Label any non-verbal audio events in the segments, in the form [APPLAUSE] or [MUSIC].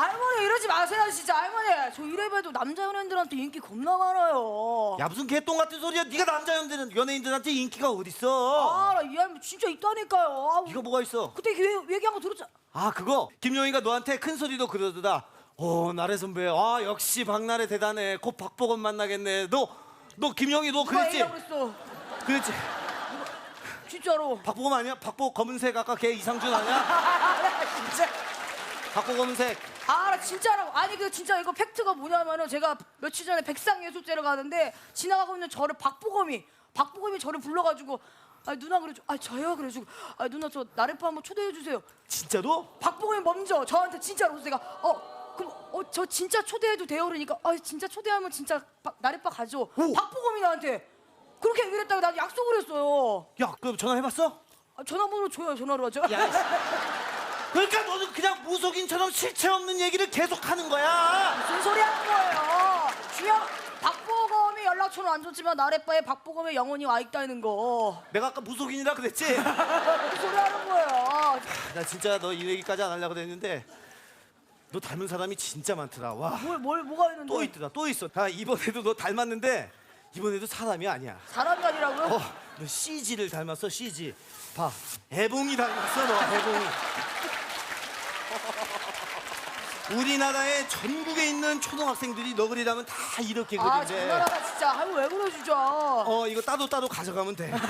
할머니 이러지 마세요 진짜 할머니 저 이래봬도 남자 연예인들한테 인기 겁나 많아요 야 무슨 개똥 같은 소리야? 네가 남자 연예인들한테 인기가 어딨어? 아나 이 할머니 진짜 있다니까요 아우, 이거 뭐가 있어? 그때 얘기- 얘기한 거 들었잖아 아 그거 김용희가 너한테 큰 소리로 그러더라. 오 나래 선배, 아 역시 박나래 대단해. 곧 박보검 만나겠네. 너 너 김용희 너 그랬지? 그랬어 그랬지? 진짜로 박보검 아니야? 박보 검은색 아까 걔 이상준 아니야? [LAUGHS] 아 진짜 박보 검은색. 아 나 진짜라고 아니 그 진짜 이거 팩트가 뭐냐면은 제가 며칠 전에 백상예술제를 가는데 지나가고 있는 저를 박보검이 박보검이 저를 불러가지고 아 누나 그래가지고 아 저요 그래가지고 아 누나 저 나래파 한번 초대해 주세요 진짜로? 박보검이 먼저 저한테 진짜로 그래서 제가 어 그럼 어 저 진짜 초대해도 돼요 그러니까 아 진짜 초대하면 진짜 박- 나래파 가죠 오. 박보검이 나한테 그렇게 얘기를 했다고 나 약속을 했어요 야 그럼 전화해봤어? 아, 전화번호 줘요 전화로 하죠 야. [LAUGHS] 이 그러니까 너는 그냥 무속인처럼 실체 없는 얘기를 계속 하는 거야. 무슨 소리 하는 거예요? 주영 박보검이 연락처는 안 줬지만 나래바에 박보검의 영혼이 와 있다는 거 내가 아까 무속인이라 그랬지? [LAUGHS] 무슨 소리 하는 거예요? 나 진짜 너 이 얘기까지 안 하려고 그랬는데 너 닮은 사람이 진짜 많더라. 와. 뭘, 뭘 뭐가 있는데? 또 있더라. 또 있어. 아 이번에도 너 닮았는데 이번에도 사람이 아니야. 사람이 아니라고요? 어, 너 CG를 닮았어. CG. 봐. 애봉이 닮았어. 너 애봉이. [LAUGHS] 우리나라의 전국에 있는 초등학생들이 너 그리라면 다 이렇게 아 그린대. 장난하다 진짜 아유 왜 그러 진짜 어 이거 따도 따도 가져가면 돼. [LAUGHS]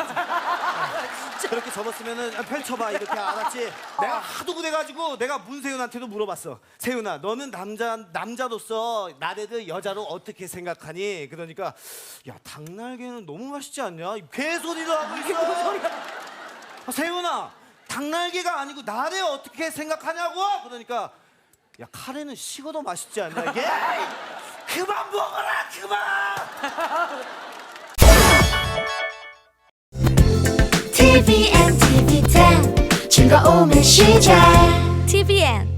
그렇게 접었으면은 아, 펼쳐봐 이렇게 알았지. 내가 하도 그래가지고 내가 문세윤한테도 물어봤어. 세윤아 너는 남자 남자로서 나래를 여자로 어떻게 생각하니? 그러니까 야 닭날개는 너무 맛있지 않냐? 개소리를 하고 있어. 아, 세윤아 닭날개가 아니고 나래 어떻게 생각하냐고? 그러니까 야 카레는 식어도 맛있지 않냐 이게? [LAUGHS] 그만 먹어라 그만. TVN, TV10 즐거움의 시작 TVN